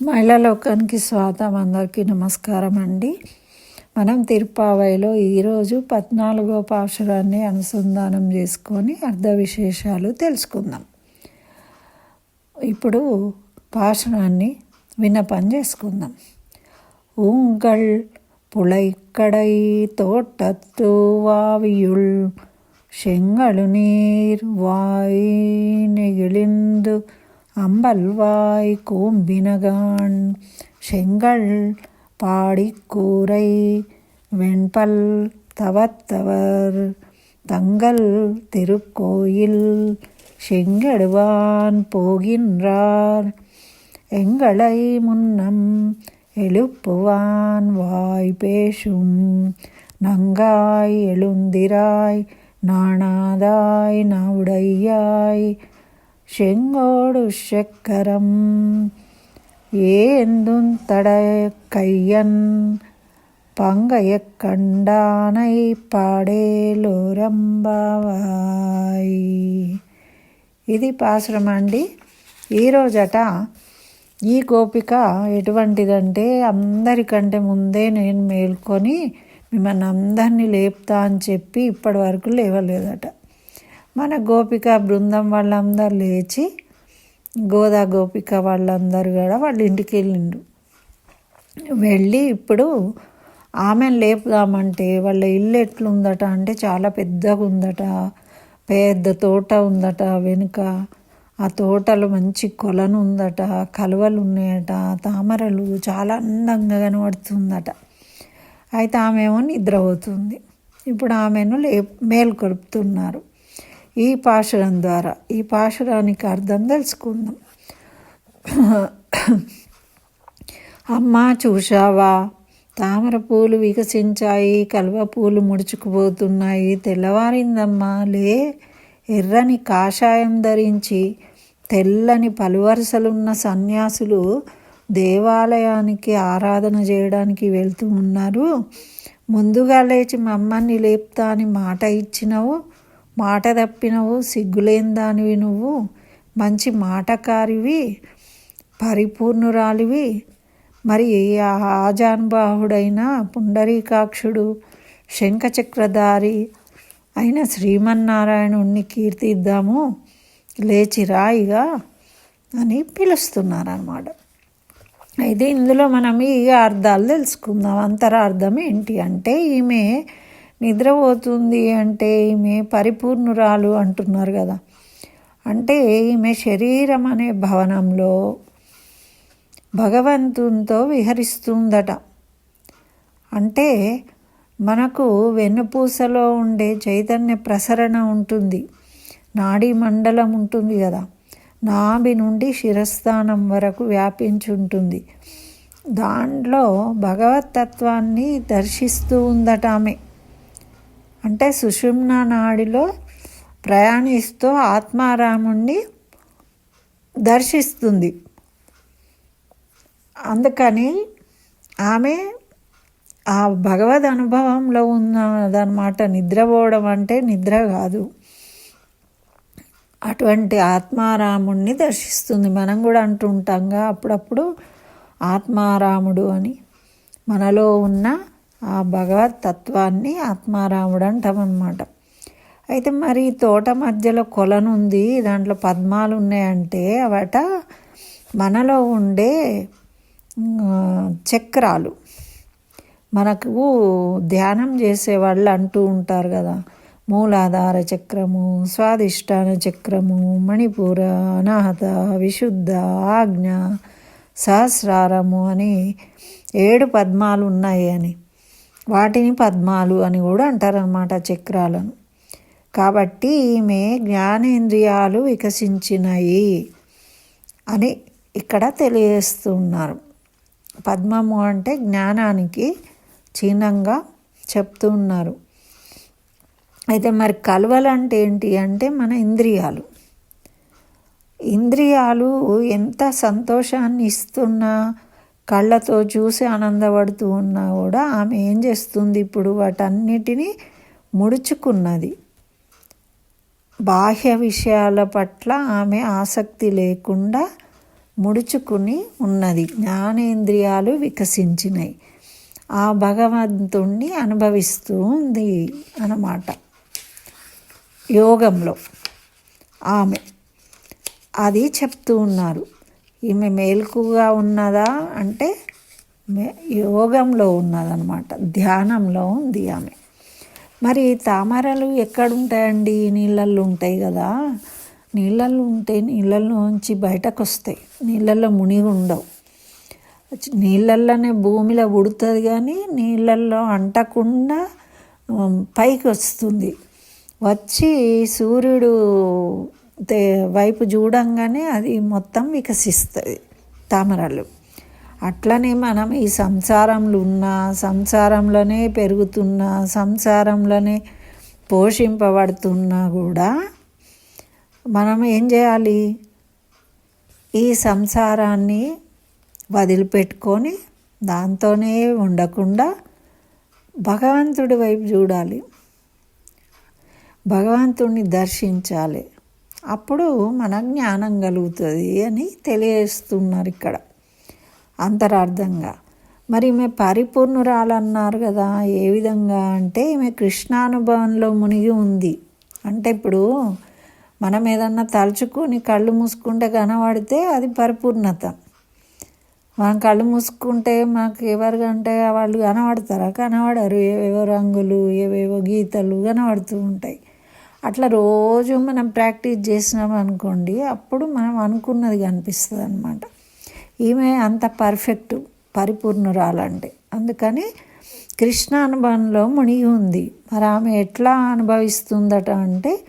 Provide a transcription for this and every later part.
మహిళా లోకానికి స్వాగతం అందరికీ నమస్కారం అండి మనం తిరుపావైలో ఈరోజు పద్నాలుగో పాశురాన్ని అనుసంధానం చేసుకొని అర్ధ విశేషాలు తెలుసుకుందాం ఇప్పుడు పాశురాన్ని విన్నపం చేసుకుందాం உங்கள் புழைக்கடை தோட்டத்து வாவியுள் செங்கழு நீர் வாய் நெகிழிந்து அம்பல்வாய் கூம்பினகான் செங்கல் பாடிக்கூரை வெண்பல் தவத்தவர் தங்கள் திருக்கோயில் செங்கெடுவான் போகின்றார். எங்களை முன்னம் எழுப்புவான் வாய் பேசும் நங்காய் எழுந்திராய் நாணாதாய் நாவுடையாய் செங்கோடு சக்கரம் ஏந்தும் தட கையன் பங்கைய கண்டானை పాడేలోరంబావాయ్ ఇది పాసురం అండి ఈరోజట ఈ గోపిక ఎటువంటిదంటే అందరికంటే ముందే నేను మేల్కొని మిమ్మల్ని అందరినీ లేపుతా అని చెప్పి ఇప్పటి వరకు లేవలేదట మన గోపిక బృందం వాళ్ళందరూ లేచి గోదా గోపిక వాళ్ళందరూ కూడా వాళ్ళ ఇంటికి వెళ్ళిండు వెళ్ళి ఇప్పుడు ఆమెను లేపుదామంటే వాళ్ళ ఇల్లు ఎట్లుందట అంటే చాలా పెద్దగా ఉందట పెద్ద తోట ఉందట వెనుక. ఆ తోటలో మంచి కొలను ఉందట కలువలు ఉన్నాయట తామరలు చాలా అందంగా కనబడుతుందట. అయితే ఆమెమో నిద్రపోతుంది. ఇప్పుడు ఆమెను లే మేల్కొలుపుతున్నారు. ఈ పాశురం ద్వారా. ఈ పాశురానికి అర్థం తెలుసుకుందాం. అమ్మ చూశావా? తామర పూలు వికసించాయి కలువ పూలు ముడుచుకుపోతున్నాయి తెల్లవారిందమ్మా లే ఎర్రని కాషాయం ధరించి తెల్లని పలువరుసలున్న సన్యాసులు దేవాలయానికి ఆరాధన చేయడానికి వెళ్తూ ఉన్నారు. ముందుగా లేచి మమ్మల్ని లేపుతా అని మాట ఇచ్చినవు. మాట తప్పినవు సిగ్గులేని దానివి నువ్వు. మంచి మాటకారివి పరిపూర్ణురాలివి. మరి ఆ పుండరీకాక్షుడు శంఖచక్రధారి అయిన శ్రీమన్నారాయణుణ్ణి కీర్తిద్దాము. లేచి రాయిగా అని పిలుస్తున్నారన్నమాట. అయితే ఇందులో మనం ఈ అర్థాలు తెలుసుకుందాం. అంతరార్థం ఏంటి అంటే ఈమె నిద్రపోతుంది అంటే ఈమె పరిపూర్ణురాలు అంటున్నారు కదా. అంటే ఈమె శరీరం అనే భవనంలో భగవంతునితో విహరిస్తుందట. అంటే మనకు వెన్నుపూసలో ఉండే చైతన్య ప్రసరణ ఉంటుంది. నాడీ మండలం ఉంటుంది కదా. నాభి నుండి శిరస్థానం వరకు వ్యాపించి ఉంటుంది. దాంట్లో భగవతత్వాన్ని దర్శిస్తూ ఉందట ఆమె. అంటే సుషుమ్న నాడిలో ప్రయాణిస్తూ ఆత్మారాముణ్ణి దర్శిస్తుంది. అందుకని ఆమె ఆ భగవద్ అనుభవంలో ఉన్నదన్నమాట. నిద్రపోవడం అంటే నిద్ర కాదు. అటువంటి ఆత్మారాముణ్ణి దర్శిస్తుంది. మనం కూడా అంటుంటాంగా అప్పుడప్పుడు ఆత్మారాముడు అని మనలో ఉన్న ఆ భగవత్ తత్వాన్ని ఆత్మారాముడు అంటామన్నమాట అయితే మరి తోట మధ్యలో కొలనుంది దాంట్లో పద్మాలు ఉన్నాయంటే అవట మనలో ఉండే చక్రాలు. మనకు ధ్యానం చేసే వాళ్ళు అంటూ ఉంటారు కదా మూలాధార చక్రము స్వాదిష్టాన చక్రము మణిపూర అనాహత విశుద్ధ ఆజ్ఞ సహస్రారము అని ఏడు పద్మాలు ఉన్నాయి అని. వాటిని పద్మాలు అని కూడా అంటారనమాట చక్రాలను. కాబట్టి ఈమె జ్ఞానేంద్రియాలు వికసించినాయి అని ఇక్కడ తెలియజేస్తున్నారు. పద్మము అంటే జ్ఞానానికి చిహ్నంగా చెప్తున్నారు. అయితే మరి కలవలు అంటే ఏంటి అంటే మన ఇంద్రియాలు. ఇంద్రియాలు ఎంత సంతోషాన్ని ఇస్తున్నా కళ్ళతో చూసి ఆనందపడుతూ ఉన్నా కూడా ఆమె ఏం చేస్తుంది ఇప్పుడు? వాటన్నిటినీ ముడుచుకున్నది. బాహ్య విషయాల పట్ల ఆమె ఆసక్తి లేకుండా ముడుచుకుని ఉన్నది. జ్ఞానేంద్రియాలు వికసించినాయి ఆ భగవంతుణ్ణి అనుభవిస్తూ ఉంది అన్నమాట. యోగంలో ఆమె. అది చెప్తూ ఉన్నారు. ఈమె మేల్కుగా ఉన్నదా అంటే యోగంలో ఉన్నదనమాట ధ్యానంలో ఉంది ఆమె. మరి తామరలు ఎక్కడుంటాయండి? నీళ్ళల్లో ఉంటాయి కదా. నీళ్ళల్లో ఉంటే నీళ్ళల్లోంచి బయటకు వస్తాయి నీళ్ళల్లో మునిగి ఉండవు నీళ్ళల్లోనే భూమిలో ఉడుతుంది కానీ నీళ్ళల్లో అంటకుండా పైకి వస్తుంది వచ్చి సూర్యుడు వైపు చూడంగానే అది మొత్తం వికసిస్తుంది తామరలు. అట్లనే మనం ఈ సంసారంలో ఉన్న సంసారంలోనే పెరుగుతున్న సంసారంలోనే పోషింపబడుతున్నా కూడా మనం ఏం చేయాలి? ఈ సంసారాన్ని వదిలిపెట్టుకొని దాంతోనే ఉండకుండా భగవంతుడి వైపు చూడాలి. భగవంతుడిని దర్శించాలి. అప్పుడు మన జ్ఞానం కలుగుతుంది అని తెలియజేస్తున్నారు ఇక్కడ అంతరార్థంగా. మరి ఈమె పరిపూర్ణురాలన్నారు కదా ఏ విధంగా అంటే ఈమె కృష్ణానుభవంలో మునిగి ఉంది. అంటే ఇప్పుడు మనం ఏదన్నా తలుచుకొని కళ్ళు మూసుకుంటే కనబడితే అది పరిపూర్ణత. మనం కళ్ళు మూసుకుంటే మనకు ఎవరికంటే వాళ్ళు కనబడతారా? కనబడరు. ఏవేవో రంగులు ఏవేవో గీతలు కనబడుతూ ఉంటాయి. అట్లా రోజు మనం ప్రాక్టీస్ చేసినాం అనుకోండి అప్పుడు మనం అనుకున్నది కనిపిస్తుంది అనమాట ఈమె అంత పర్ఫెక్ట్ పరిపూర్ణురాలంటే. అందుకని కృష్ణ అనుభవంలో మునిగి ఉంది. మరి ఆమె ఎట్లా అనుభవిస్తుందట అంటే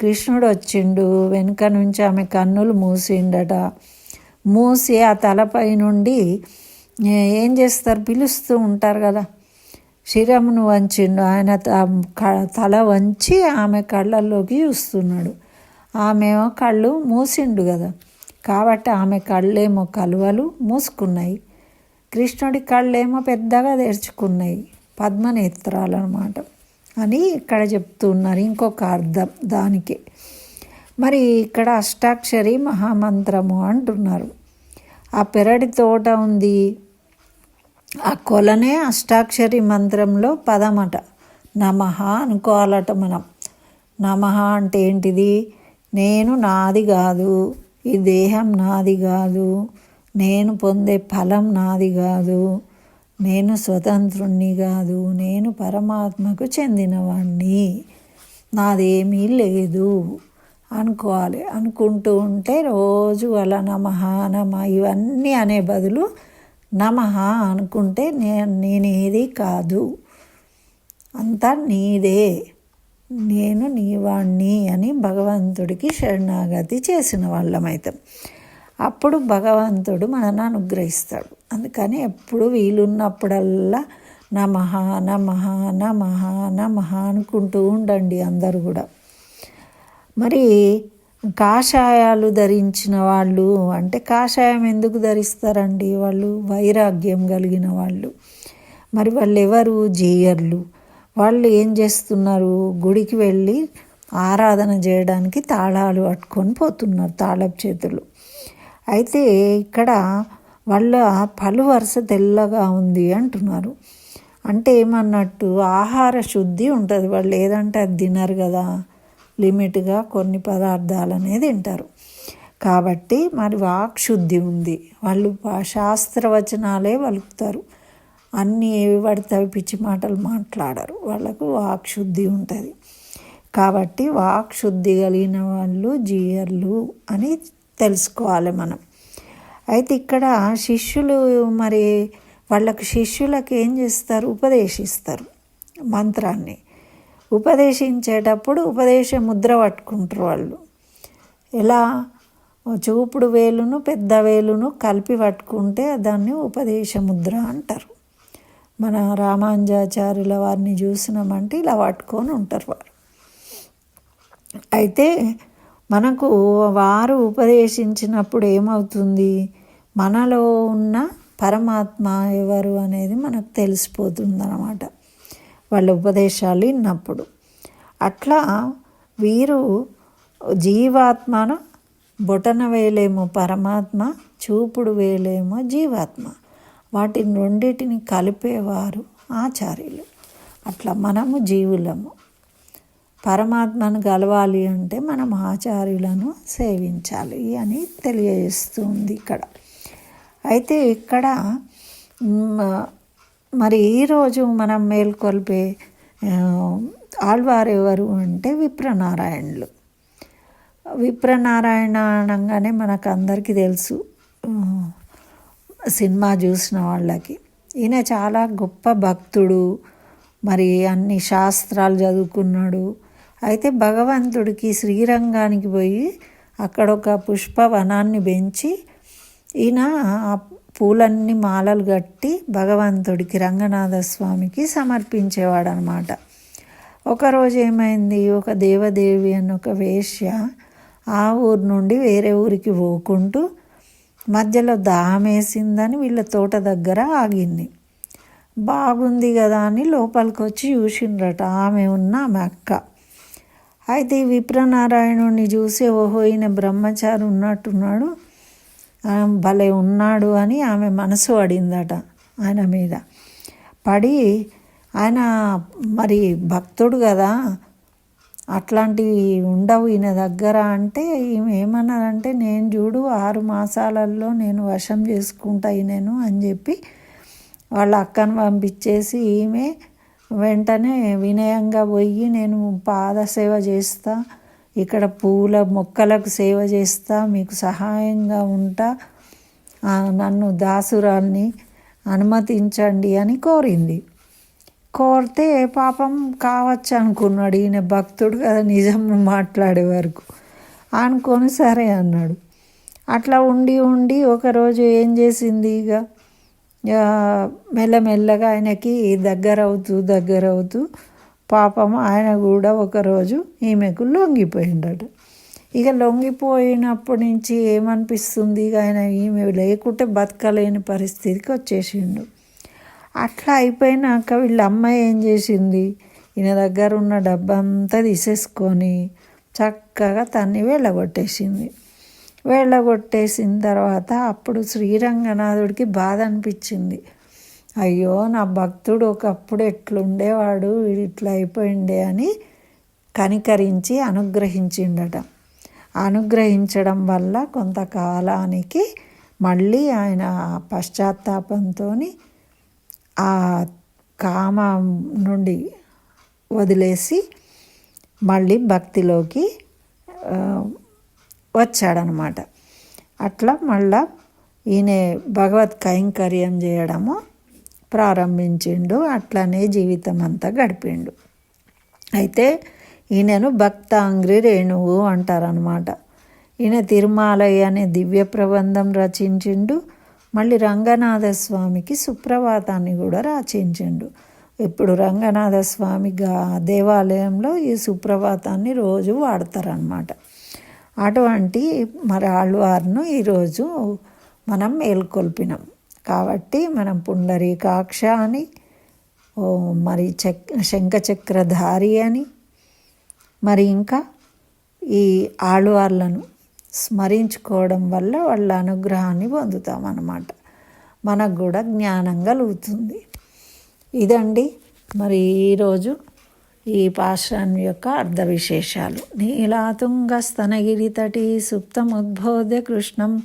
కృష్ణుడు వచ్చిండు వెనుక నుంచి ఆమె కన్నులు మూసిండట. మూసి ఆ తలపై నుండి ఏం చేస్తారు? పిలుస్తూ ఉంటారు కదా. శిరమును వంచిండు. ఆయన క- తల వంచి ఆమె కళ్ళల్లోకి చూస్తున్నాడు. ఆమె కళ్ళు మూసిండు కదా. కాబట్టి ఆమె కళ్ళేమో కలువలు మూసుకున్నాయి. కృష్ణుడి కళ్ళేమో పెద్దగా తెరుచుకున్నాయి. పద్మనేత్రాలు అనమాట అని ఇక్కడ చెప్తున్నారు ఇంకొక అర్థం దానికి. మరి ఇక్కడ అష్టాక్షరి మహామంత్రము అంటున్నారు. ఆ పెరడి తోట ఉంది. ఆ కొలనే అష్టాక్షరి మంత్రంలో పదమట. నమః అనుకోవాలట మనం. నమః అంటే ఏంటిది? నేను నాది కాదు. ఈ దేహం నాది కాదు. నేను పొందే ఫలం నాది కాదు. నేను స్వతంత్రుణ్ణి కాదు. నేను పరమాత్మకు చెందినవాణ్ణి. నాదేమీ లేదు అనుకోవాలి. అనుకుంటూ ఉంటే రోజు అలా నమహ నమ ఇవన్నీ అనే బదులు నమ అనుకుంటే నేను నేనేది కాదు. అంతా నీదే. నేను నీవాణ్ణి అని భగవంతుడికి శరణాగతి చేసిన వాళ్ళమైతాం. అప్పుడు భగవంతుడు మనల్ని అనుగ్రహిస్తాడు. అందుకని ఎప్పుడు వీలున్నప్పుడల్లా నమః నమః నమః నమః అనుకుంటూ ఉండండి అందరూ కూడా. మరి కాషాయాలు ధరించిన వాళ్ళు అంటే కాషాయం ఎందుకు ధరిస్తారండి వాళ్ళు? వైరాగ్యం కలిగిన వాళ్ళు. మరి వాళ్ళు ఎవరు జీయర్లు. వాళ్ళు ఏం చేస్తున్నారు? గుడికి వెళ్ళి ఆరాధన చేయడానికి తాళాలు పట్టుకొని పోతున్నారు తాళపు చేతులు. అయితే ఇక్కడ వాళ్ళ పలు వరుస తెల్లగా ఉంది అంటున్నారు. అంటే ఏమన్నట్టు ఆహార శుద్ధి ఉంటుంది. వాళ్ళు ఏదంటే అది తినరు కదా. లిమిట్గా కొన్ని పదార్థాలు అనేది తింటారు. కాబట్టి మరి వాక్ శుద్ధి ఉంది. వాళ్ళు పా- శాస్త్రవచనాలే వలుకుతారు. అన్నీ ఏవి పడితే అవి పిచ్చి మాటలు మాట్లాడరు. వాళ్ళకు వాక్ శుద్ధి ఉంటుంది. కాబట్టి వాక్ శుద్ధి కలిగిన వాళ్ళు జీయర్లు అని తెలుసుకోవాలి మనం. అయితే ఇక్కడ శిష్యులు మరి వాళ్ళకు శిష్యులకు ఏం చేస్తారు? ఉపదేశిస్తారు మంత్రాన్ని. ఉపదేశించేటప్పుడు ఉపదేశ ముద్ర పట్టుకుంటారు వాళ్ళు. ఎలా? చూపుడు వేలును పెద్ద వేలును కలిపి పట్టుకుంటే దాన్ని ఉపదేశ ముద్ర అంటారు. మన రామానుజాచార్యుల వారిని చూసినామంటే ఇలా పట్టుకొని ఉంటారు వారు. అయితే మనకు వారు ఉపదేశించినప్పుడు ఏమవుతుంది? మనలో ఉన్న పరమాత్మ ఎవరు అనేది మనకు తెలిసిపోతుంది అన్నమాట వాళ్ళ ఉపదేశాలు విన్నప్పుడు అట్లా వీరు జీవాత్మను బొటన వేలేమో పరమాత్మ చూపుడు వేలేమో జీవాత్మ. వాటిని రెండింటిని కలిపేవారు ఆచార్యులు. అట్లా మనము జీవులము. పరమాత్మను గలవాలి అంటే మనం ఆచార్యులను సేవించాలి అని తెలియజేస్తుంది ఇక్కడ. అయితే ఇక్కడ మరి ఈరోజు మనం మేల్కొల్పే ఆళ్వారు ఎవరు అంటే విప్రనారాయణులు. విప్రనారాయణ అనగానే మనకు అందరికీ తెలుసు సినిమా చూసిన వాళ్ళకి. ఈయన చాలా గొప్ప భక్తుడు. మరి అన్ని శాస్త్రాలు చదువుకున్నాడు. అయితే భగవంతుడికి శ్రీరంగానికి పోయి అక్కడ ఒక పుష్పవనాన్ని పెంచి ఈయన ఆ పూలన్నీ మాలలు కట్టి భగవంతుడికి రంగనాథ స్వామికి సమర్పించేవాడు అనమాట ఒకరోజు ఏమైంది? ఒక దేవదేవి అని ఒక వేష్య ఆ ఊరు నుండి వేరే ఊరికి పోకుంటూ మధ్యలో దాహం వేసిందని వీళ్ళ తోట దగ్గర ఆగింది. బాగుంది కదా అని లోపలికి వచ్చి చూసిండ్రట. ఆమె ఉన్న ఆమె అక్క. అయితే విప్రనారాయణుడిని చూసి ఓహో ఈయన బ్రహ్మచారి ఉన్నట్టున్నాడు. భలే ఉన్నాడు అని ఆమె మనసు పడిందట ఆయన మీద. పడి ఆయన మరి భక్తుడు కదా అట్లాంటివి ఉండవు ఈయన దగ్గర అంటే ఈమె ఏమన్నారంటే నేను చూడు ఆరు మాసాలలో నేను వశం చేసుకుంటా నేను అని చెప్పి వాళ్ళ అక్కను పంపించేసి ఈమె వెంటనే వినయంగా పోయి నేను పాదసేవ చేస్తా ఇక్కడ పూల మొక్కలకు సేవ చేస్తా మీకు సహాయంగా ఉంటా. నన్ను దాసురాల్ని అనుమతించండి అని కోరింది. కోరితే పాపం కావచ్చు అనుకున్నాడు ఈయన భక్తుడు కదా నిజం మాట్లాడే వరకు. అనుకొని సరే అన్నాడు. అట్లా ఉండి ఉండి ఒకరోజు ఏం చేసింది ఇక మెల్లమెల్లగా ఆయనకి దగ్గర అవుతూ దగ్గర అవుతూ పాపం ఆయన కూడా ఒకరోజు ఈమెకు లొంగిపోయిండట ఇక లొంగిపోయినప్పటి నుంచి ఏమనిపిస్తుంది? ఇక ఆయన ఈమె లేకుంటే బతకలేని పరిస్థితికి వచ్చేసిండు. అట్లా అయిపోయినాక వీళ్ళ అమ్మాయి ఏం చేసింది? ఈయన దగ్గర ఉన్న డబ్బంతా తీసేసుకొని చక్కగా తన్ని వెళ్ళగొట్టేసింది. వెళ్ళగొట్టేసిన తర్వాత అప్పుడు శ్రీరంగనాథుడికి బాధ అనిపించింది. అయ్యో నా భక్తుడు ఒకప్పుడు ఎట్లుండేవాడు ఇట్లా అయిపోయిండే అని కనికరించి అనుగ్రహించిండట. అనుగ్రహించడం వల్ల కొంతకాలానికి మళ్ళీ ఆయన పశ్చాత్తాపంతో ఆ కామ నుండి వదిలేసి మళ్ళీ భక్తిలోకి వచ్చాడనమాట. అట్లా మళ్ళా ఈయన భగవత్ కైంకర్యం చేయడము ప్రారంభించిండు. అట్లనే జీవితం అంతా గడిపిండు. అయితే ఈయనను భక్తాంగ్రి రేణువు అంటారనమాట ఈయన తిరుమాలయ్య అనే దివ్య ప్రబంధం రచించిండు. మళ్ళీ రంగనాథ స్వామికి సుప్రభాతాన్ని కూడా రచించిండు. ఇప్పుడు రంగనాథ స్వామి దేవాలయంలో ఈ సుప్రభాతాన్ని రోజు వాడతారనమాట అటువంటి మరి ఆళ్వారును ఈరోజు మనం మేల్కొల్పినాం. కాబట్టి మనం పుండరీకాక్ష అని మరి చక్ శంఖచక్రధారి అని మరి ఇంకా ఈ ఆళ్వార్లను స్మరించుకోవడం వల్ల వాళ్ళ అనుగ్రహాన్ని పొందుతామన్నమాట. మనకు కూడా జ్ఞానం కలుగుతుంది. ఇదండి మరి ఈరోజు ఈ పాశ్రం యొక్క అర్ధ విశేషాలు నీలాతుంగ స్తనగిరి తటి సుప్తముద్బోధ్య కృష్ణం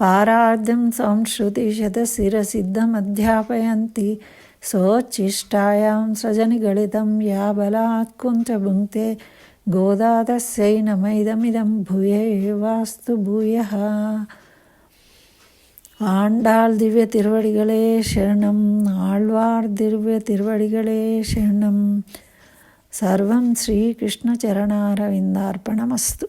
पारार्धं संश्रुतिशतशिरसिद्धमध्यापयन्ति सोच्छिष्टायां सृजनिगलितं या बलात् कुञ्चभुङ्क्ते गोदा तस्यै नमैदमिदं भूये वास्तु भूयः ஆண்டாள் திவ்ய திருவடிகளே சரணம் ஆழ்வார் திவ்ய திருவடிகளே சரணம் சர்வம் ஸ்ரீகிருஷ்ண சரணாரவிந்தார்ப்பணமஸ்து